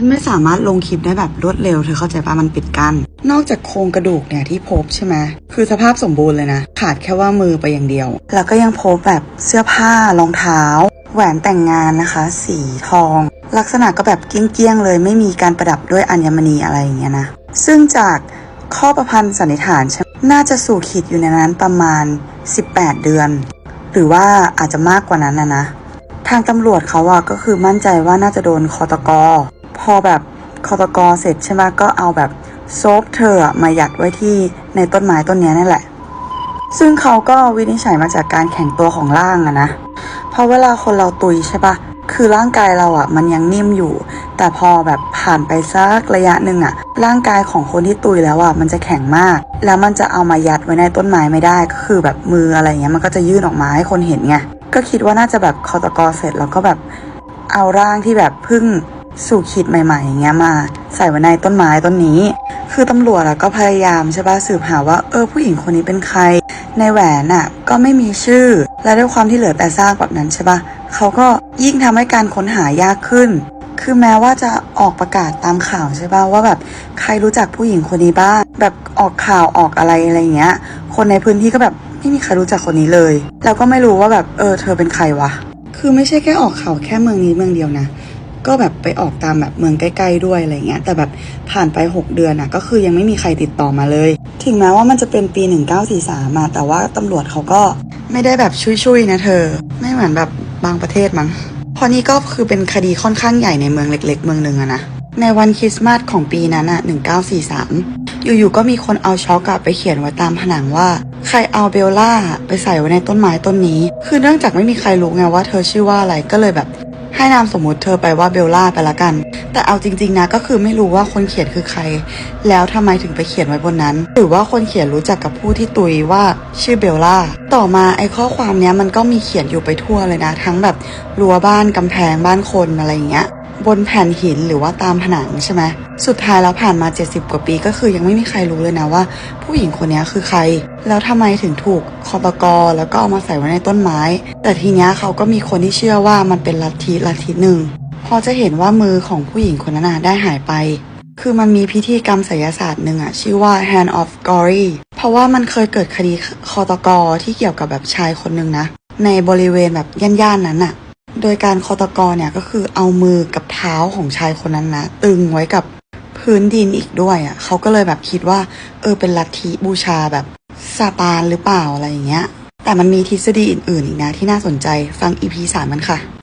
ฉันไม่สามารถลงคลิปได้แบบรวดเร็วเธอเข้าใจปะมันปิดกัน้นนอกจากโครงกระดูกเนี่ยที่พบใช่ไหมคือสภาพสมบูรณ์เลยนะ ขาดแค่ว่ามือไปอย่างเดียว แล้วก็ยังพบแบบเสื้อผ้ารองเท้า แหวนแต่งงานนะคะ สีทอง ลักษณะก็แบบเกี้ยงๆเลย ไม่มีการประดับด้วยอัญมณีอะไรอย่างเงี้ยนะซึ่งจากข้อประพันธ์สันนิษฐานน่าจะสู่ขีดอยู่ในนั้นประมาณ 18 เดือน หรือว่าอาจจะมากกว่านั้นนะนะ ทางตำรวจเขาอะก็คือมั่นใจว่าน่าจะโดนคอตก พอแบบคอตกอเสร็จใช่ไหมก็เอาแบบโซฟเธอมายัดไว้ที่ในต้นไม้ต้นนี้นั่นแหละ ซึ่งเขาก็วินิจฉัยมาจากการแข็งตัวของร่างอะนะเพราะเวลาคนเราตุยใช่ปะคือร่างกายเราอะมันยังนิ่มอยู่ แต่พอแบบผ่านไปสักระยะหนึ่งอะร่างกายของคนที่ตุยแล้วอะมันจะแข็งมาก แล้วมันจะเอามายัดไว้ในต้นไม้ไม่ได้ก็คือแบบมืออะไรเงี้ยมันก็จะยื่นออกมาให้คนเห็นไงก็คิดว่าน่าจะแบบคอตกอเสร็จแล้วก็แบบเอาร่างที่แบบพึ่ง สู่ขีดใหม่ๆอย่างเงี้ยมาใส่ไว้ในต้นไม้ต้นนี้ คือตำรวจอะก็พยายามใช่ปะสืบหาว่าเออผู้หญิงคนนี้เป็นใคร ในแหวนอะก็ไม่มีชื่อ และด้วยความที่เหลือแต่ซากแบบนั้นใช่ปะเขาก็ยิ่งทำให้การค้นหายากขึ้น คือแม้ว่าจะออกประกาศตามข่าวใช่ป่ะว่าแบบใครรู้จักผู้หญิงคนนี้บ้างแบบออกข่าวออกอะไรอะไรเงี้ย คนในพื้นที่ก็แบบไม่มีใครรู้จักคนนี้เลย แล้วก็ไม่รู้ว่าแบบเออเธอเป็นใครวะ คือไม่ใช่แค่ออกข่าวแค่เมืองนี้เมืองเดียวนะ ก็แบบไปออกตามแบบเมืองใกล้ๆด้วยอะไรเงี้ยแต่แบบผ่านไป 6 เดือนนะก็คือยังไม่มีใครติดต่อมาเลย ถึงแม้ว่ามันจะเป็นปี 1943มาแต่ว่าตำรวจเขาก็ไม่ได้แบบชุยๆนะเธอ ไม่เหมือนแบบบางประเทศมั้งเพราะนี่ก็คือเป็นคดีค่อนข้างใหญ่ในเมืองเล็ก ๆ เมืองหนึ่งอะนะในวันคริสต์มาสของปีนั้นอะ1943 อยู่ๆ ก็มีคนเอาช็อกอะไปเขียนไว้ตามผนังว่า ใครเอาเบลล่าไปใส่ไว้ในต้นไม้ต้นนี้ คือเนื่องจากไม่มีใครรู้ไงว่าเธอชื่อว่าอะไรก็เลยแบบ ให้นามสมมุติเธอไปว่าเบลล่าไปละกัน แต่เอาจริง ๆ นะก็คือไม่รู้ว่าคนเขียนคือใคร แล้วทำไมถึงไปเขียนไว้บนนั้น หรือว่าคนเขียนรู้จักกับผู้ที่ตุยว่าชื่อเบลล่า ต่อมาไอ้ข้อความเนี้ยมันก็มีเขียนอยู่ไปทั่วเลยนะ ทั้งแบบรั้วบ้านกำแพงบ้านคนอะไรอย่างเงี้ย บนแผ่นหินหรือว่าตามผนังใช่ไหมสุดท้ายแล้วผ่านมา 70 กว่าปีก็คือยังไม่มีใครรู้เลยนะว่า ผู้หญิงคนนี้คือใคร แล้วทำไมถึงถูกคอตกอแล้วก็เอามาใส่ไว้ในต้นไม้ แต่ทีนี้เขาก็มีคนที่เชื่อว่ามันเป็นลัทธิลัทธิหนึ่งพอจะเห็นว่ามือของผู้หญิงคนนั้นนะได้หายไปคือมันมีพิธีกรรมไสยศาสตร์หนึ่งอะชื่อว่า Hand of Glory เพราะว่ามันเคยเกิดคดีคอตกอที่เกี่ยวกับแบบชายคนหนึ่งนะ ในบริเวณแบบย่านๆนั้นอะ โดยการคอตกรเนี่ยก็คือเอามือกับเท้าของชายคนนั้นนะ ตึงไว้กับพื้นดินอีกด้วยอะ่ะเขาก็เลยแบบคิดว่า เออเป็นลัทธิบูชาแบบซาตานหรือเปล่าอะไรอย่างเงี้ย แต่มันมีทฤษฎีอื่นๆอีกนะที่น่าสนใจฟังอีพีสามมันค่ะ